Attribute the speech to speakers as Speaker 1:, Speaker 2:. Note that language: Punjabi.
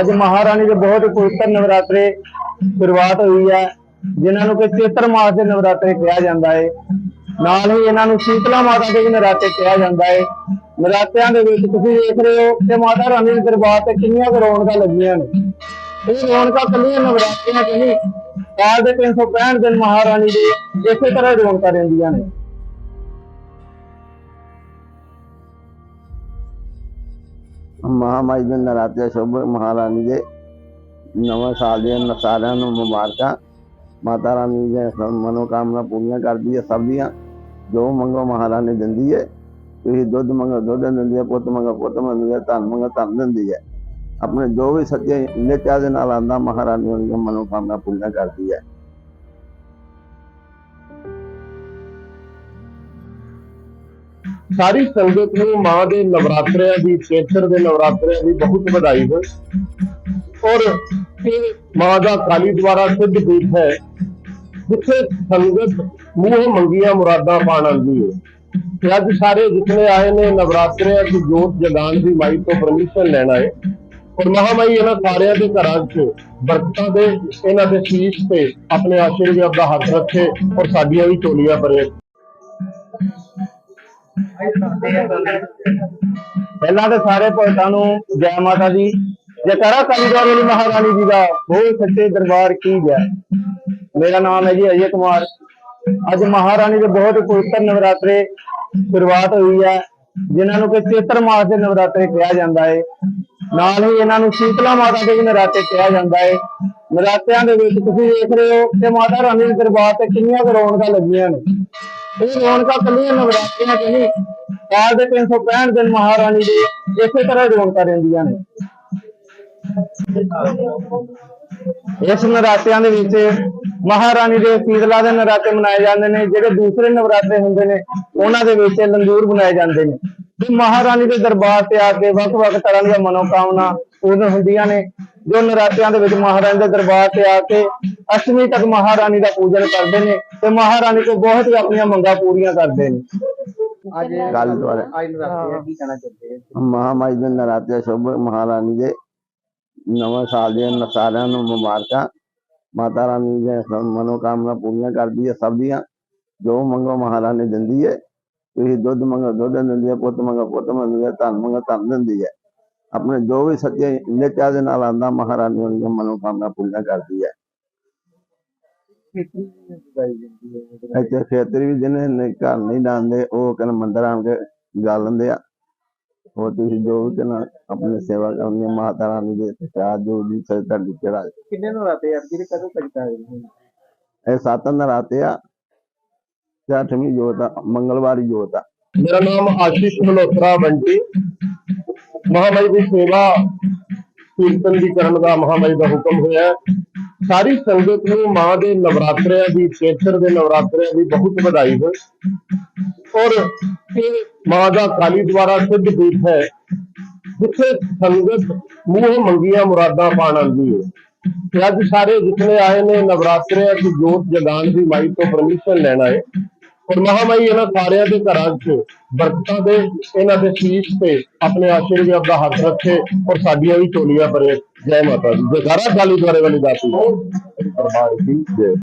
Speaker 1: ਅੱਜ ਮਹਾਰਾਣੀ ਦੇ ਬਹੁਤ ਪਵਿੱਤਰ ਨਵਰਾਤਰੇ ਸ਼ੁਰੂਆਤ ਹੋਈ ਹੈ, ਜਿਨ੍ਹਾਂ ਨੂੰ ਕਿ ਚੇਤਰ ਮਾਸ ਦੇ ਨਵਰਾਤਰੇ ਕਿਹਾ ਜਾਂਦਾ ਹੈ। ਨਾਲ ਹੀ ਇਹਨਾਂ ਨੂੰ ਸ਼ੀਤਲਾ ਮਾਤਾ ਦੇ ਵੀ ਨਰਾਤੇ ਕਿਹਾ ਜਾਂਦਾ ਹੈ। ਨਰਾਤਿਆਂ ਦੇ ਵਿੱਚ ਤੁਸੀਂ ਦੇਖ ਰਹੇ ਹੋ ਕਿ ਮਾਤਾ ਰਾਣੀ ਦੇ ਦਰਬਾਰ ਤੇ ਕਿੰਨੀਆਂ ਕੁ ਰੌਣਕਾਂ ਲੱਗੀਆਂ ਨੇ। ਇਹ ਰੌਣਕਾਂ ਕੱਲੀਆਂ ਨਵਰਾਤਰਿਆਂ ਚ ਨਹੀਂ, ਸਾਲ ਦੇ 365 ਦਿਨ ਮਹਾਰਾਣੀ ਦੇ ਇਸੇ ਤਰ੍ਹਾਂ ਰੌਣਕਾਂ ਰਹਿੰਦੀਆਂ ਨੇ।
Speaker 2: ਮਹਾਮਾਈ ਦੇ ਨਰਾਤੇ ਸ਼ੁਭ ਮਹਾਰਾਣੀ ਦੇ ਨਵੇਂ ਸਾਲ ਦੀਆਂ ਨ- ਸਾਰਿਆਂ ਨੂੰ ਮੁਬਾਰਕਾਂ ਮਾਤਾ ਰਾਣੀ ਦੇ ਸਭ ਮਨੋਕਾਮਨਾ ਪੂਰੀਆਂ ਕਰਦੀ ਹੈ ਸਭ ਦੀਆਂ ਜੋ ਮੰਗੋ ਮਹਾਰਾਣੀ ਦਿੰਦੀ ਹੈ ਤੁਸੀਂ ਦੁੱਧ ਮੰਗੋ ਦੁੱਧ ਦਿੰਦੀ ਹੈ ਪੁੱਤ ਮੰਗੋ ਪੁੱਤ ਦਿੰਦੀ ਹੈ ਧਨ ਮੰਗੋ ਧਨ ਦਿੰਦੀ ਹੈ ਆਪਣੇ ਜੋ ਵੀ ਸੱਚੇ ਨਿੱਤਿਆ ਦੇ ਨਾਲ ਆਂਦਾ ਮਹਾਰਾਣੀ ਉਹਦੀਆਂ ਮਨੋਕਾਮਨਾ ਪੂਰੀਆਂ ਕਰਦੀ ਹੈ
Speaker 1: ਸਾਰੀ ਸੰਗਤ ਨੂੰ ਮਾਂ ਦੇ ਨਵਰਾਤਰਿਆਂ ਦੀ, ਚੇਤਰ ਦੇ ਨਵਰਾਤਰਿਆਂ ਦੀ ਬਹੁਤ ਵਧਾਈ ਹੋਵੇ ਔਰ ਇਹ ਮਾਂ ਦਾ ਕਾਲੀ ਦੁਆਰਾ ਸਿੱਧ ਪੀਠ ਹੈ, ਜਿੱਥੇ ਸੰਗਤ ਮੂੰਹ ਮੰਗੀਆਂ ਮੁਰਾਦਾਂ ਪਾਣ ਆਉਂਦੀ ਹੈ। ਤੇ ਅੱਜ ਸਾਰੇ ਜਿਤਨੇ ਆਏ ਨੇ ਨਵਰਾਤਰਿਆਂ ਦੀ ਜੋਤ ਜਗਾਉਣ ਦੀ ਮਾਈ ਤੋਂ ਪਰਮਿਸ਼ਨ ਲੈਣਾ ਆਏ। ਔਰ ਮਹਾਮਾਈ ਇਹਨਾਂ ਸਾਰਿਆਂ ਦੇ ਘਰਾਂ 'ਚ ਬਰਕਤਾਂ ਦੇ, ਇਹਨਾਂ ਦੇ ਸ਼ੀਸ਼ ਤੇ ਆਪਣੇ ਆਸ਼ੀਰਵਾਦ ਦਾ ਹੱਥ ਰੱਖੇ ਔਰ ਸਾਡੀਆਂ ਵੀ ਝੋਲੀਆਂ ਭਰੇ। ਪਹਿਲਾਂ ਤਾਂ ਸਾਰੇ ਭਗਤਾਂ ਨੂੰ ਜੈ ਮਾਤਾ ਦੀ, ਜੈਕਾਰਾ ਕਾਲੀਦਾਰ ਵਾਲੀ ਮਹਾਰਾਣੀ ਜੀ ਦਾ, ਬਹੁਤ ਸੱਚੇ ਦਰਬਾਰ ਕੀ ਜੈ। ਮੇਰਾ ਨਾਮ ਹੈ ਜੀ ਅਜੇ ਕੁਮਾਰ। ਅੱਜ ਮਹਾਰਾਣੀ ਦੇ ਬਹੁਤ ਪਵਿੱਤਰ ਨਵਰਾਤਰੇ ਸ਼ੁਰੂਆਤ ਹੋਈ ਹੈ, ਜਿਨ੍ਹਾਂ ਨੂੰ ਕਿ ਚੇਤਰ ਮਾਸ ਦੇ ਨਵਰਾਤਰੇ ਕਿਹਾ ਜਾਂਦਾ ਹੈ ਨਾਲ ਹੀ ਇਹਨਾਂ ਨੂੰ ਸ਼ੀਤਲਾ ਮਾਤਾ ਦੇ ਵੀ ਨਰਾਤੇ ਕਿਹਾ ਜਾਂਦਾ ਹੈ ਨਰਾਤਿਆਂ ਦੇ ਵਿੱਚ ਤੁਸੀਂ ਦੇਖ ਰਹੇ ਹੋ ਕਿ ਮਾਤਾ ਰਾਣੀ ਦੇ ਦਰਬਾਰ ਤੇ ਕਿੰਨੀਆਂ ਕੁ ਰੌਣਕਾਂ ਲੱਗੀਆਂ ਨੇ। ਇਹ ਰੌਣਕਾਂ ਕੱਲੀਆਂ ਨਵਰਾਤਰੀਆਂ ਚ ਨਹੀਂ ਸਾਲ ਦੇ 365 ਦਿਨ ਮਹਾਰਾਣੀ ਦੇ ਇਸੇ ਤਰ੍ਹਾਂ ਰੌਣਕਾਂ ਰਹਿੰਦੀਆਂ ਨੇ। ਇਸ ਨਰਾਤਿਆਂ ਦੇ ਵਿੱਚ ਮਹਾਰਾਣੀ ਦੇ ਸੀਤਲਾ ਦੇ ਨਰਾਤੇ ਮਨਾਏ ਜਾਂਦੇ ਨੇ, ਜਿਹੜੇ ਦੂਸਰੇ ਨਵਰਾਤੇ ਹੁੰਦੇ ਨੇ, ਉਹਨਾਂ ਦੇ ਵਿੱਚ ਲੰਗੂਰ ਬਣਾਏ ਜਾਂਦੇ ਨੇ। ਮਹਾਰਾਣੀ ਦੇ ਦਰਬਾਰ ਤੇ ਆ ਕੇ ਵੱਖ-ਵੱਖ ਤਰ੍ਹਾਂ ਦੀਆਂ ਮਨੋਕਾਮਨਾ ਪੂਰਨ ਹੁੰਦੀਆਂ ਨੇ। ਜੋ ਨਰਾਤਿਆਂ ਦੇ ਵਿੱਚ ਮਹਾਰਾਣੀ ਦੇ ਦਰਬਾਰ ਤੇ ਆ ਕੇ ਅਸ਼ਟਮੀ ਤੱਕ ਮਹਾਰਾਣੀ ਦਾ ਪੂਜਨ ਕਰਦੇ ਨੇ ਤੇ ਮਹਾਰਾਣੀ ਕੋਲ ਬਹੁਤ ਹੀ ਆਪਣੀਆਂ ਮੰਗਾਂ ਪੂਰੀਆਂ ਕਰਦੇ ਨੇ।
Speaker 2: ਅੱਜ ਕੱਲ ਦੁਆਰਾ।
Speaker 1: ਅੱਜ ਨਰਾਤੇ ਕੀ ਕਹਿਣਾ ਚਾਹੁੰਦੇ
Speaker 2: ਮਹਾਮਾਈ ਦੇ ਨਰਾਤੇ ਸ਼ੁਭ ਮਹਾਰਾਣੀ ਦੇ ਨਵੇਂ ਸਾਲ ਦੀਆਂ ਨ- ਸਾਰਿਆਂ ਨੂੰ ਮੁਬਾਰਕਾਂ। ਮਾਤਾ ਰਾਣੀ ਦੇ ਸਭ ਮਨੋਕਾਮਨਾ ਪੂਰੀਆਂ ਕਰਦੀ ਹੈ ਸਭ ਦੀਆਂ। ਜੋ ਮੰਗੋ ਮਹਾਰਾਣੀ ਦਿੰਦੀ ਹੈ ਤੁਸੀਂ ਦੁੱਧ ਮੰਗੋ ਦੁੱਧ ਦਿੰਦੀ ਹੈ ਪੁੱਤ ਮੰਗੋ ਪੁੱਤ ਦਿੰਦੀ ਹੈ ਧਨ ਮੰਗੋ ਧਨ ਦਿੰਦੀ ਹੈ ਆਪਣੇ ਜੋ ਵੀ ਸੱਚੇ ਨਿੱਤਿਆ ਦੇ ਨਾਲ ਆਂਦਾ ਮਹਾਰਾਣੀ ਉਹਦੀਆਂ ਮਨੋਕਾਮਨਾ ਪੂਰੀਆਂ ਕਰਦੀ ਹੈ। ਇੱਥੇ ਖੇਤਰੀ ਵੀ ਜਿਹਨੇ ਨੇ ਘਰ ਨਹੀਂ ਡਾਂਦੇ ਉਹ ਕਹਿੰਦੇ ਮੰਦਰ ਆਣ ਕੇ ਗਾ ਲੈਂਦੇ ਆ। ਉਹ ਤੁਸੀਂ ਜੋ ਵੀ ਕਹਿੰਦਾ ਆਪਣੀ ਸੇਵਾ ਕਰਨੀ ਹੈ, ਮਾਤਾ ਰਾਣੀ ਦੇ ਚਾਹ ਜੋ ਵੀ ਸੇ ਤੁਹਾਡੀ ਚੜਾ
Speaker 1: ਕਿੰਨੇ ਨਰਾਤੇ ਆ? ਜਿਹੜੇ ਕਦੋਂ ਤੱਕ
Speaker 2: ਇਹ ਸੱਤ ਨਰਾਤੇ ਆ ਤੇ ਅੱਠਵੀਂ ਜੋਤ ਆ ਮੰਗਲਵਾਰੀ ਜੋਤ ਆ।
Speaker 1: ਮੇਰਾ ਨਾਮ ਆਸ਼ੀਸ਼ ਮਲਹੋਤਰਾ ਬੰਟੀ ਮਹਾਮਾਈ ਦੀ ਸੇਵਾ ਕੀਰਤਨ ਦੀ ਕਰਨ ਦਾ ਮਹਾਮਾਈ ਦਾ ਹੁਕਮ ਹੋਇਆ ਸਾਰੀ ਸੰਗਤ ਨੂੰ ਮਾਂ ਦੇ ਨਵਰਾਤਰਿਆਂ ਦੀ, ਚੇਤਰ ਦੇ ਨਵਰਾਤਰਿਆਂ ਦੀ ਬਹੁਤ ਵਧਾਈ ਹੋਵੇ ਔਰ ਇਹ ਮਾਂ ਦਾ ਕਾਲੀ ਦੁਆਰਾ ਸਿੱਧ ਪੀਠ ਹੈ, ਜਿੱਥੇ ਸੰਗਤ ਮੂੰਹ ਮੰਗੀਆਂ ਮੁਰਾਦਾਂ ਪਾਣ ਆਉਂਦੀ ਹੈ। ਤੇ ਅੱਜ ਸਾਰੇ ਜਿਤਨੇ ਆਏ ਨੇ ਨਵਰਾਤਰਿਆਂ ਦੀ ਜੋਤ ਜਗਾਉਣ ਦੀ ਮਾਈ ਤੋਂ ਪਰਮਿਸ਼ਨ ਲੈਣਾ ਆਏ। ਔਰ ਮਹਾਮਾਈ ਇਹਨਾਂ ਸਾਰਿਆਂ ਦੇ ਘਰਾਂ 'ਚ ਬਰਕਤਾਂ ਦੇ, ਇਹਨਾਂ ਦੇ ਸ਼ੀਸ਼ ਤੇ ਆਪਣੇ ਆਸ਼ੀਰਵਾਦ ਦਾ ਹੱਥ ਰੱਖੇ ਔਰ ਸਾਡੀਆਂ ਵੀ ਝੋਲੀਆਂ ਭਰੇ। ਜੈ ਮਾਤਾ ਦੀ। ਜੈਕਾਰਾ ਗਾਲੀ ਦੁਆਰੇ ਵਾਲੀ ਦਾਤੀ ਦਰਬਾਰ ਦੀ ਜੈ।